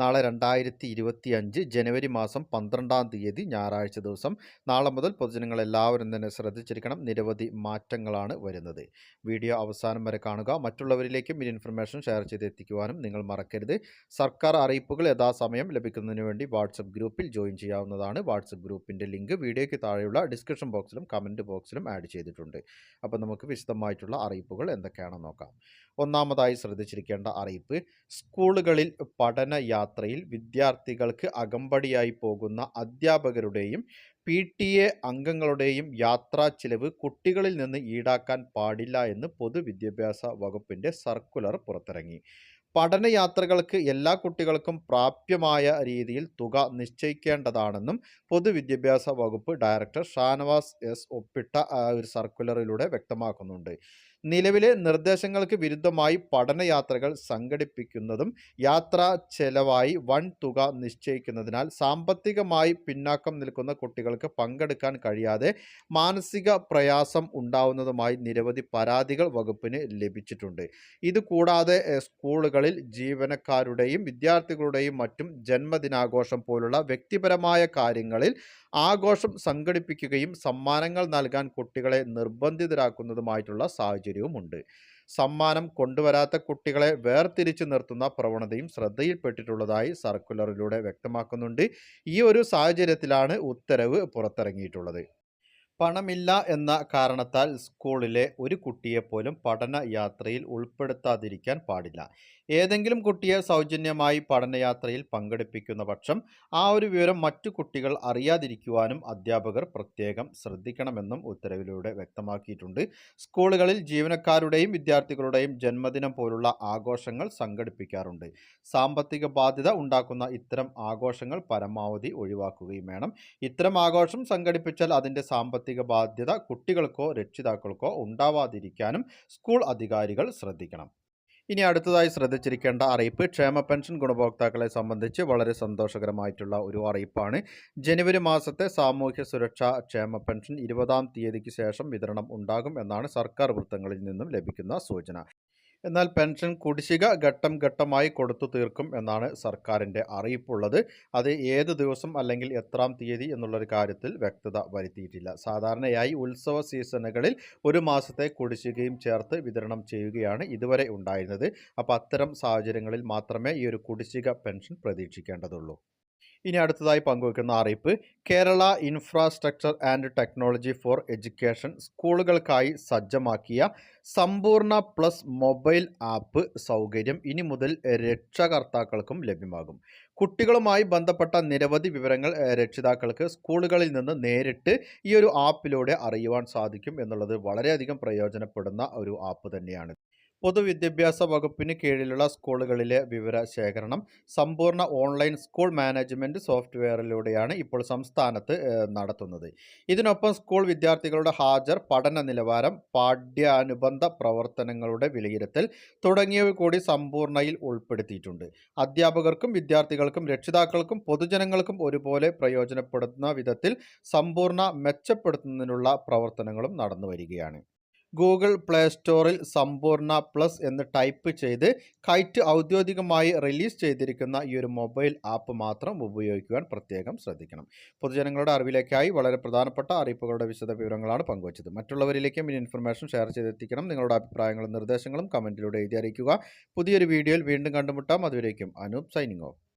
നാളെ രണ്ടായിരത്തി ഇരുപത്തി അഞ്ച് ജനുവരി മാസം പന്ത്രണ്ടാം തീയതി ഞായറാഴ്ച ദിവസം. നാളെ മുതൽ പൊതുജനങ്ങൾ എല്ലാവരും തന്നെ ശ്രദ്ധിച്ചിരിക്കണം. നിരവധി മാറ്റങ്ങളാണ് വരുന്നത്. വീഡിയോ അവസാനം വരെ കാണുക. മറ്റുള്ളവരിലേക്കും ഈ ഇൻഫർമേഷൻ ഷെയർ ചെയ്ത് എത്തിക്കുവാനും നിങ്ങൾ മറക്കരുത്. സർക്കാർ അറിയിപ്പുകൾ യഥാസമയം ലഭിക്കുന്നതിന് വേണ്ടി വാട്സപ്പ് ഗ്രൂപ്പിൽ ജോയിൻ ചെയ്യാവുന്നതാണ്. വാട്സപ്പ് ഗ്രൂപ്പിന്റെ ലിങ്ക് വീഡിയോയ്ക്ക് താഴെയുള്ള ഡിസ്ക്രിപ്ഷൻ ബോക്സിലും കമന്റ് ബോക്സിലും ആഡ് ചെയ്തിട്ടുണ്ട്. അപ്പോൾ നമുക്ക് വിശദമായിട്ടുള്ള അറിയിപ്പുകൾ എന്തൊക്കെയാണെന്ന് നോക്കാം. ഒന്നാമതായി ശ്രദ്ധിച്ചിരിക്കേണ്ട അറിയിപ്പ്. സ്കൂളുകളിൽ പഠന യാത്രയിൽ വിദ്യാർത്ഥികൾക്ക് അകമ്പടിയായി പോകുന്ന അധ്യാപകരുടെയും പി ടി എ അംഗങ്ങളുടെയും യാത്രാ ചിലവ് കുട്ടികളിൽ നിന്ന് ഈടാക്കാൻ പാടില്ല എന്ന് പൊതുവിദ്യാഭ്യാസ വകുപ്പിന്റെ സർക്കുലർ പുറത്തിറങ്ങി. പഠനയാത്രകൾക്ക് എല്ലാ കുട്ടികൾക്കും പ്രാപ്യമായ രീതിയിൽ തുക നിശ്ചയിക്കേണ്ടതാണെന്നും പൊതുവിദ്യാഭ്യാസ വകുപ്പ് ഡയറക്ടർ ഷാനവാസ് എസ് ഒപ്പിട്ട ഒരു സർക്കുലറിലൂടെ വ്യക്തമാക്കുന്നുണ്ട്. നിലവിലെ നിർദ്ദേശങ്ങൾക്ക് വിരുദ്ധമായി പഠനയാത്രകൾ സംഘടിപ്പിക്കുന്നതും യാത്രാ ചെലവായി വൻ തുക നിശ്ചയിക്കുന്നതിനാൽ സാമ്പത്തികമായി പിന്നാക്കം നിൽക്കുന്ന കുട്ടികൾക്ക് പങ്കെടുക്കാൻ കഴിയാതെ മാനസിക പ്രയാസം ഉണ്ടാവുന്നതുമായി നിരവധി പരാതികൾ വകുപ്പിന് ലഭിച്ചിട്ടുണ്ട്. ഇതുകൂടാതെ സ്കൂളുകളിൽ ജീവനക്കാരുടെയും വിദ്യാർത്ഥികളുടെയും മറ്റും ജന്മദിനാഘോഷം പോലുള്ള വ്യക്തിപരമായ കാര്യങ്ങളിൽ ആഘോഷം സംഘടിപ്പിക്കുകയും സമ്മാനങ്ങൾ നൽകാൻ കുട്ടികളെ നിർബന്ധിതരാക്കുന്നതുമായിട്ടുള്ള സാഹചര്യവുമുണ്ട്. സമ്മാനം കൊണ്ടുവരാത്ത കുട്ടികളെ വേർതിരിച്ചു നിർത്തുന്ന പ്രവണതയും ശ്രദ്ധയിൽപ്പെട്ടിട്ടുള്ളതായി സർക്കുലറിലൂടെ വ്യക്തമാക്കുന്നുണ്ട്. ഈ ഒരു സാഹചര്യത്തിലാണ് ഉത്തരവ് പുറത്തിറങ്ങിയിട്ടുള്ളത്. പണമില്ല എന്ന കാരണത്താൽ സ്കൂളിലെ ഒരു കുട്ടിയെപ്പോലും പഠന യാത്രയിൽ ഉൾപ്പെടുത്താതിരിക്കാൻ പാടില്ല. ഏതെങ്കിലും കുട്ടിയെ സൗജന്യമായി പഠനയാത്രയിൽ പങ്കെടുപ്പിക്കുന്ന പക്ഷം ആ ഒരു വിവരം മറ്റു കുട്ടികൾ അറിയാതിരിക്കുവാനും അധ്യാപകർ പ്രത്യേകം ശ്രദ്ധിക്കണമെന്നും ഉത്തരവിലൂടെ വ്യക്തമാക്കിയിട്ടുണ്ട്. സ്കൂളുകളിൽ ജീവനക്കാരുടെയും വിദ്യാർത്ഥികളുടെയും ജന്മദിനം പോലുള്ള ആഘോഷങ്ങൾ സംഘടിപ്പിക്കാറുണ്ട്. സാമ്പത്തിക ബാധ്യത ഉണ്ടാക്കുന്ന ഇത്തരം ആഘോഷങ്ങൾ പരമാവധി ഒഴിവാക്കുകയും വേണം. ഇത്തരം ആഘോഷം സംഘടിപ്പിച്ചാൽ അതിന്റെ സാമ്പത്തിക ബാധ്യത കുട്ടികൾക്കോ രക്ഷിതാക്കൾക്കോ ഉണ്ടാവാതിരിക്കാനും സ്കൂൾ അധികാരികൾ ശ്രദ്ധിക്കണം. ഇനി അടുത്തതായി ശ്രദ്ധിച്ചിരിക്കേണ്ട അറിയിപ്പ് ക്ഷേമ പെൻഷൻ ഗുണഭോക്താക്കളെ സംബന്ധിച്ച് വളരെ സന്തോഷകരമായിട്ടുള്ള ഒരു അറിയിപ്പാണ്. ജനുവരി മാസത്തെ സാമൂഹ്യ സുരക്ഷാ ക്ഷേമ പെൻഷൻ ഇരുപതാം തീയതിക്ക് ശേഷം വിതരണം ഉണ്ടാകും എന്നാണ് സർക്കാർ വൃത്തങ്ങളിൽ നിന്നും ലഭിക്കുന്ന സൂചന. എന്നാൽ പെൻഷൻ കുടിശ്ശിക ഘട്ടം ഘട്ടമായി കൊടുത്തു തീർക്കും എന്നാണ് സർക്കാരിന്റെ അറിയിപ്പുള്ളത്. അത് ഏത് ദിവസം അല്ലെങ്കിൽ എത്രാം തീയതി എന്നുള്ളൊരു കാര്യത്തിൽ വ്യക്തത വരുത്തിയിട്ടില്ല. സാധാരണയായി ഉത്സവ സീസണുകളിൽ ഒരു മാസത്തെ കുടിശ്ശികയും ചേർത്ത് വിതരണം ചെയ്യുകയാണ് ഇതുവരെ ഉണ്ടായിരുന്നത്. അപ്പോൾ അത്തരം സാഹചര്യങ്ങളിൽ മാത്രമേ ഈ ഒരു കുടിശ്ശിക പെൻഷൻ പ്രതീക്ഷിക്കേണ്ടതുള്ളൂ. ഇനി അടുത്തതായി പങ്കുവെക്കുന്ന അറിയിപ്പ് Kerala infrastructure and technology for education സ്കൂളുകൾക്കായി സജ്ജമാക്കിയ സമ്പൂർണ പ്ലസ് മൊബൈൽ ആപ്പ് സൗകര്യം ഇനി മുതൽ രക്ഷകർത്താക്കൾക്കും ലഭ്യമാകും. കുട്ടികളുമായി ബന്ധപ്പെട്ട നിരവധി വിവരങ്ങൾ രക്ഷിതാക്കൾക്ക് സ്കൂളുകളിൽ നിന്ന് നേരിട്ട് ഈ ഒരു ആപ്പിലൂടെ അറിയുവാൻ സാധിക്കും എന്നുള്ളത് വളരെയധികം പ്രയോജനപ്പെടുന്ന ഒരു ആപ്പ് തന്നെയാണ്. പൊതുവിദ്യാഭ്യാസ വകുപ്പിന് കീഴിലുള്ള സ്കൂളുകളിലെ വിവര ശേഖരണം സമ്പൂർണ ഓൺലൈൻ സ്കൂൾ മാനേജ്മെന്റ് സോഫ്റ്റ്വെയറിലൂടെയാണ് ഇപ്പോൾ സംസ്ഥാനത്ത് നടത്തുന്നത്. ഇതിനൊപ്പം സ്കൂൾ വിദ്യാർത്ഥികളുടെ ഹാജർ പഠന നിലവാരം പാഠ്യാനുബന്ധ പ്രവർത്തനങ്ങളുടെ വിലയിരുത്തൽ തുടങ്ങിയവ കൂടി സമ്പൂർണയിൽ ഉൾപ്പെടുത്തിയിട്ടുണ്ട്. അധ്യാപകർക്കും വിദ്യാർത്ഥികൾക്കും രക്ഷിതാക്കൾക്കും പൊതുജനങ്ങൾക്കും ഒരുപോലെ പ്രയോജനപ്പെടുന്ന വിധത്തിൽ സമ്പൂർണ മെച്ചപ്പെടുത്തുന്നതിനുള്ള പ്രവർത്തനങ്ങളും നടന്നു വരികയാണ് ഗൂഗിൾ പ്ലേ സ്റ്റോറിൽ സമ്പൂർണ പ്ലസ് എന്ന് ടൈപ്പ് ചെയ്ത് കൈറ്റ് ഔദ്യോഗികമായി റിലീസ് ചെയ്തിരിക്കുന്ന ഈ ഒരു മൊബൈൽ ആപ്പ് മാത്രം ഉപയോഗിക്കുവാൻ പ്രത്യേകം ശ്രദ്ധിക്കണം. പൊതുജനങ്ങളുടെ അറിവിലേക്കായി വളരെ പ്രധാനപ്പെട്ട അറിയിപ്പുകളുടെ വിശദ വിവരങ്ങളാണ് പങ്കുവച്ചത്. മറ്റുള്ളവരിലേക്കും ഈ ഇൻഫർമേഷൻ ഷെയർ ചെയ്തെത്തിക്കണം. നിങ്ങളുടെ അഭിപ്രായങ്ങളും നിർദ്ദേശങ്ങളും കമന്റിലൂടെ എഴുതി അറിയിക്കുക. പുതിയൊരു വീഡിയോയിൽ വീണ്ടും കണ്ടുമുട്ടാം. അതുവരേക്കും അനൂപ് സൈനിങ് ഓഫ്